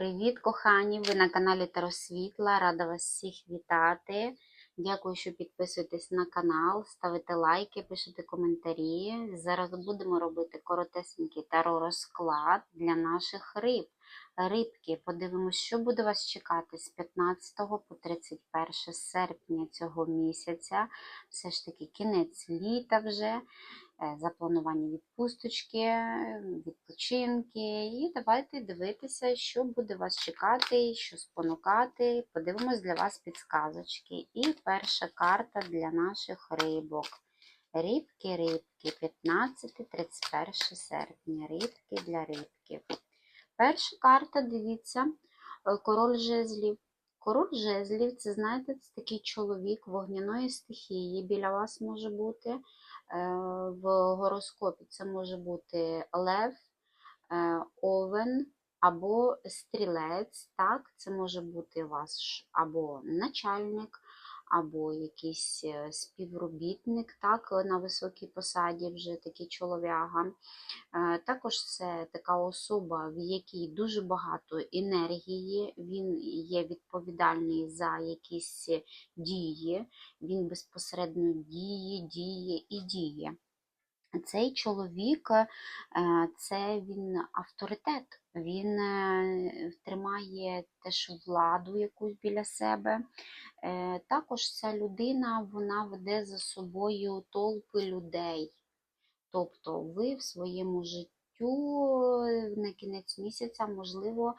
Привіт, кохані! Ви на каналі Таросвітла. Рада вас всіх вітати. Дякую, що підписуєтесь на канал, ставите лайки, пишете коментарі. Зараз будемо робити коротесенький таро розклад для наших риб. Рибки, подивимось, що буде вас чекати з 15 по 31 серпня цього місяця. Все ж таки кінець літа вже. Е, заплановані відпусточки, відпочинки. І давайте дивитися, що буде вас чекати, що спонукати. Подивимось для вас підсказочки. І перша карта для наших рибок. Рибки, рибки, 15-31 серпня. Рибки для рибків. Перша карта, дивіться, е, король жезлів. Король жезлів, це, знаєте, це такий чоловік вогняної стихії. Біля вас може бути. Е, в гороскопі це може бути лев, е, овен або стрілець. Так? Це може бути ваш або начальник, або якийсь е, співробітник, так, на високій посаді вже такий чолов'яга. Також це така особа, в якій дуже багато енергії, він є відповідальний за якісь дії, він безпосередньо діє, діє і діє. Цей чоловік е, це він авторитет, він е, тримає теж владу якусь біля себе. Е, також ця людина вона веде за собою толпи людей. Тобто ви в своєму житті на кінець місяця, можливо,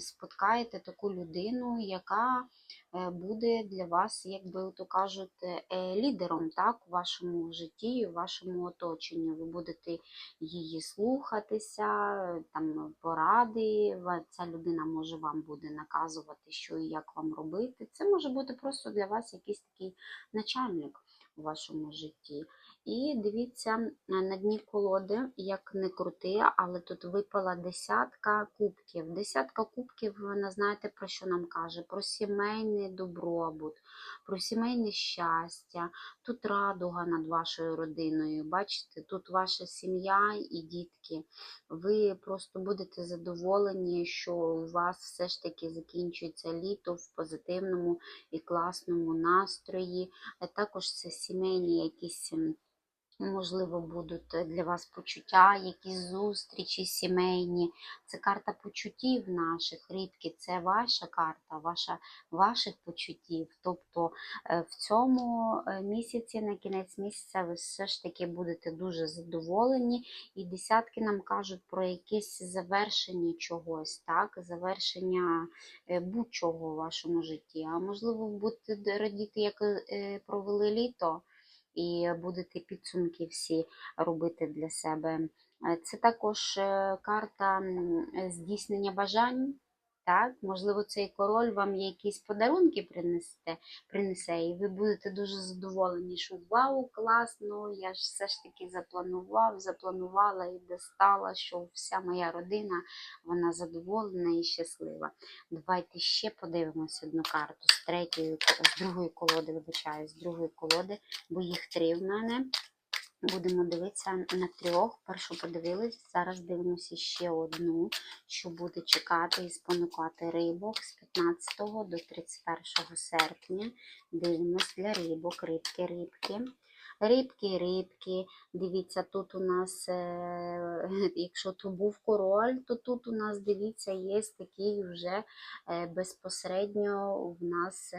споткаєте таку людину, яка е, буде для вас, як би то кажуть, е, лідером так, у вашому житті, у вашому оточенні. Ви будете її слухатися, там поради. Ця людина може вам буде наказувати, що і як вам робити. Це може бути просто для вас якийсь такий начальник у вашому житті. І дивіться на дні колоди, як не крути, але тут випала десятка кубків. Десятка кубків, вона знаєте, про що нам каже? Про сімейний добробут, про сімейне щастя, тут радуга над вашою родиною. Бачите, тут ваша сім'я і дітки. Ви просто будете задоволені, що у вас все ж таки закінчується літо в позитивному і класному настрої. Також це сімейні якісь. Можливо, будуть е, для вас почуття, якісь зустрічі сімейні. Це карта почуттів наших рибки, це ваша карта, ваша, ваших почуттів. Тобто е, в цьому е, місяці, на кінець місяця, ви все ж таки будете дуже задоволені, і десятки нам кажуть про якесь завершення чогось, так? завершення будь-чого в вашому житті. А можливо, будете радіти, як провели літо і будете підсумки всі робити для себе. Е, це також е, карта здійснення бажань. Так, Можливо, цей король вам якісь подарунки принесе, принесе, і ви будете дуже задоволені, що вау, класно, я ж все ж таки запланував, запланувала і достала, що вся моя родина вона задоволена і щаслива. Давайте ще подивимося одну карту з третьої, з другої колоди, вибачаю, з другої колоди, бо їх три в мене. Будемо дивитися на трьох. Першу подивились, зараз дивимося ще одну, що буде чекати і спонукати рибок з 15 до 31 серпня. Дивимось для рибок, рибки, рибки. Рибки, рибки. Дивіться, тут у нас, е, якщо тут був король, то тут у нас, дивіться, є такий вже е, безпосередньо в нас.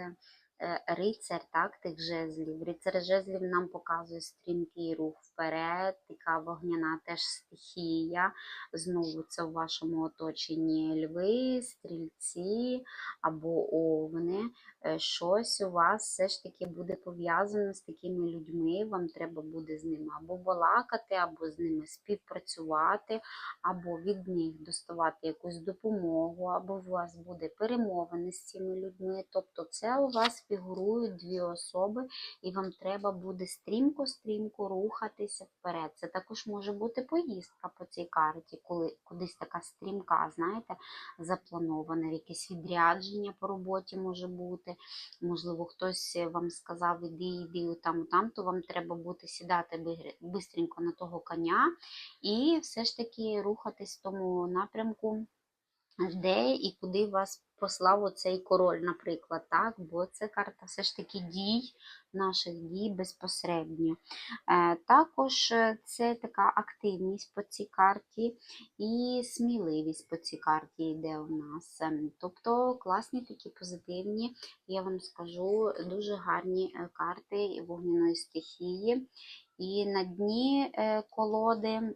Е, рицар так, тих жезлів. Рицар жезлів нам показує стрімкий рух вперед, така вогняна теж стихія. Знову це в вашому оточенні льви, стрільці або овни. Е, щось у вас все ж таки буде пов'язано з такими людьми. Вам треба буде з ними або балакати, або з ними співпрацювати, або від них доставати якусь допомогу, або у вас буде перемовини з цими людьми. Тобто, це у вас фігурують дві особи, і вам треба буде стрімко-стрімко рухатися вперед. Це також може бути поїздка по цій карті, коли кудись така стрімка, знаєте, запланована, якесь відрядження по роботі може бути. Можливо, хтось вам сказав, іди, іди там, там, то вам треба буде сідати бистренько на того коня і все ж таки рухатись в тому напрямку де і куди вас послав оцей король, наприклад, так? Бо це карта все ж таки дій, наших дій безпосередньо. Е, Також е, це така активність по цій карті і сміливість по цій карті йде у нас. Ем, Тобто класні такі позитивні, я вам скажу, дуже гарні е, карти вогняної стихії. І на дні колоди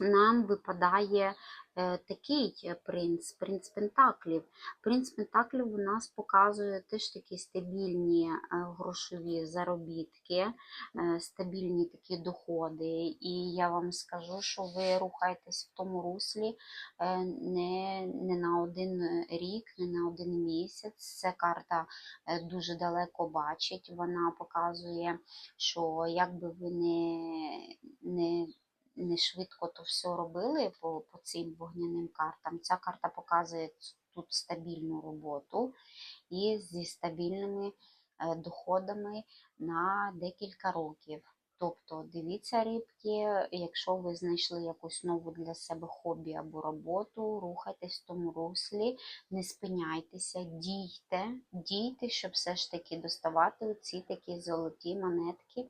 нам випадає е, такий е, принц, принц Пентаклів. Принц Пентаклів у нас показує теж такі стабільні е, грошові заробітки, стабільні такі доходи. І я вам скажу, що ви рухаєтесь в тому руслі не, не на один рік, не на один місяць. Ця карта дуже далеко бачить. Вона показує, що якби ви не, не не швидко то все робили по, по цим вогняним картам. Ця карта показує тут стабільну роботу і зі стабільними е, доходами на декілька років. Тобто, дивіться рибки, якщо ви знайшли якусь нову для себе хобі або роботу, рухайтесь в тому руслі, не спиняйтеся, дійте, дійте, щоб все ж таки доставати ці такі золоті монетки,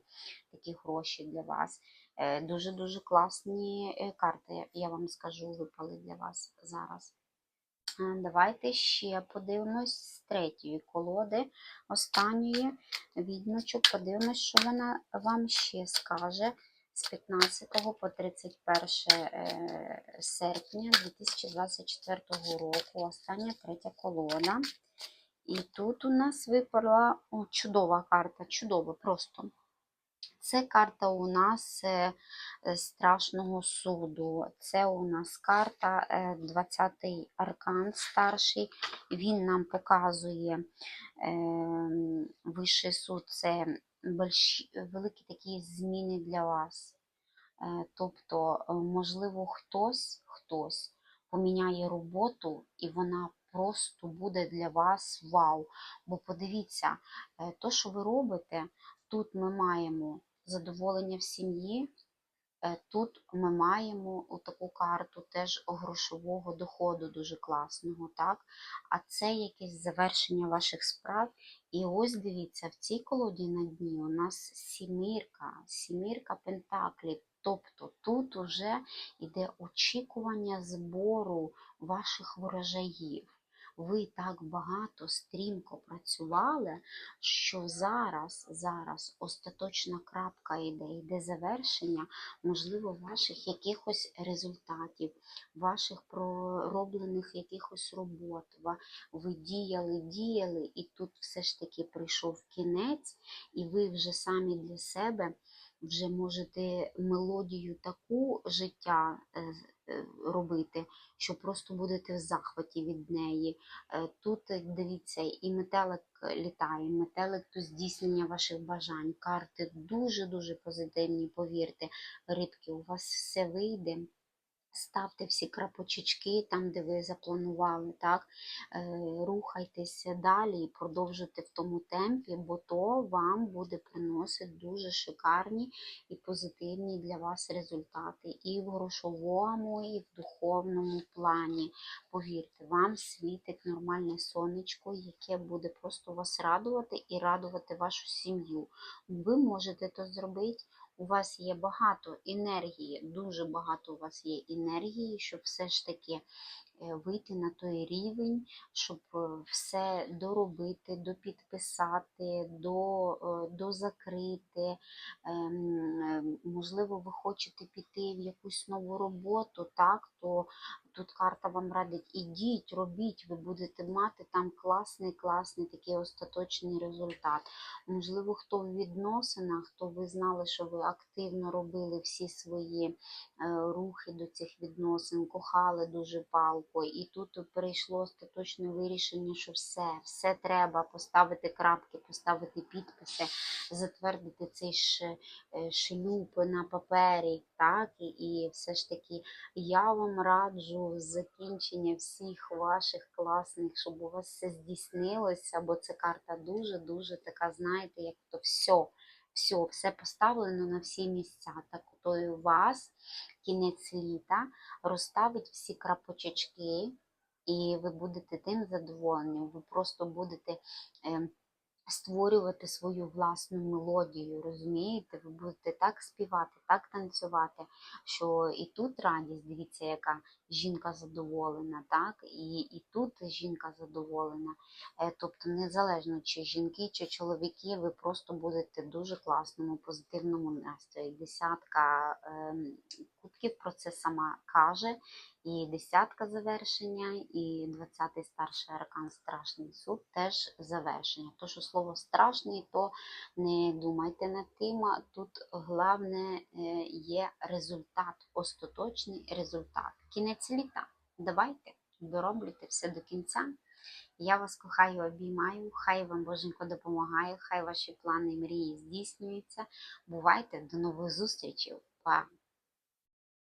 такі гроші для вас. Е, Дуже-дуже класні е, карти, я вам скажу, випали для вас зараз. Е, Давайте ще подивимось з третьої колоди, останньої відьмочок. Подивимось, що вона вам ще скаже з 15 по 31 е, серпня 2024 року. Остання третя колода. І тут у нас випала чудова карта, чудова просто. Це карта у нас е, е, страшного суду. Це у нас карта е, 20-й аркан старший. Він нам показує е, вищий суд це великі такі зміни для вас. Е, Тобто, е, можливо, хтось, хтось поміняє роботу, і вона просто буде для вас вау. Бо подивіться, е, то, що ви робите, тут ми маємо задоволення в сім'ї. Е, Тут ми маємо таку карту теж грошового доходу дуже класного, так? А це якесь завершення ваших справ. І ось дивіться, в цій колоді на дні у нас сімірка, сімірка пентаклів. Тобто тут уже йде очікування збору ваших врожаїв. Ви так багато стрімко працювали, що зараз, зараз остаточна крапка йде, йде завершення, можливо, ваших якихось результатів, ваших пророблених якихось робот. Ви діяли, діяли, і тут все ж таки прийшов кінець, і ви вже самі для себе вже можете мелодію таку життя е, е, робити, що просто будете в захваті від неї. Е, Тут дивіться, і метелик літає, метелик то здійснення ваших бажань. Карти дуже-дуже позитивні, повірте, рибки, у вас все вийде. Ставте всі крапочечки там, де ви запланували, так? Е, Рухайтеся далі і продовжуйте в тому темпі, бо то вам буде приносити дуже шикарні і позитивні для вас результати і в грошовому, і в духовному плані. Повірте, вам світить нормальне сонечко, яке буде просто вас радувати і радувати вашу сім'ю. Ви можете це зробити. У вас є багато енергії, дуже багато у вас є енергії, щоб все ж таки вийти на той рівень, щоб е, все доробити, допідписати, до, е, дозакрити. Ем, е, Можливо, ви хочете піти в якусь нову роботу, так, то тут карта вам радить, ідіть, робіть, ви будете мати там класний, класний такий остаточний результат. Можливо, хто в відносинах, то ви знали, що ви активно робили всі свої е, рухи до цих відносин, кохали дуже палко, і тут перейшло остаточне вирішення, що все, все треба поставити крапки, поставити підписи, затвердити цей ш, е, шлюб на папері, так, і, і все ж таки я вам раджу закінчення всіх ваших класних, щоб у вас все здійснилося, бо це карта дуже-дуже така, знаєте, як то все, все, все поставлено на всі місця. Так то і у вас кінець літа розставить всі крапочечки, і ви будете тим задоволенням. Ви просто будете. ем, створювати свою власну мелодію, розумієте? Ви будете так співати, так танцювати, що і тут радість, дивіться, яка жінка задоволена, так? І, і тут жінка задоволена. Е, Тобто, незалежно чи жінки, чи чоловіки, ви просто будете в дуже класному, позитивному настрої. Десятка ем, кубків про це сама каже. І десятка завершення, і двадцятий старший аркан страшний суд теж завершення. То, що слово страшний, то не думайте над тим. Тут головне е, є результат, остаточний результат. Кінець літа. Давайте дороблюйте все до кінця. Я вас кохаю, обіймаю. Хай вам Боженько допомагає, хай ваші плани і мрії здійснюються. Бувайте, до нових зустрічей. Па!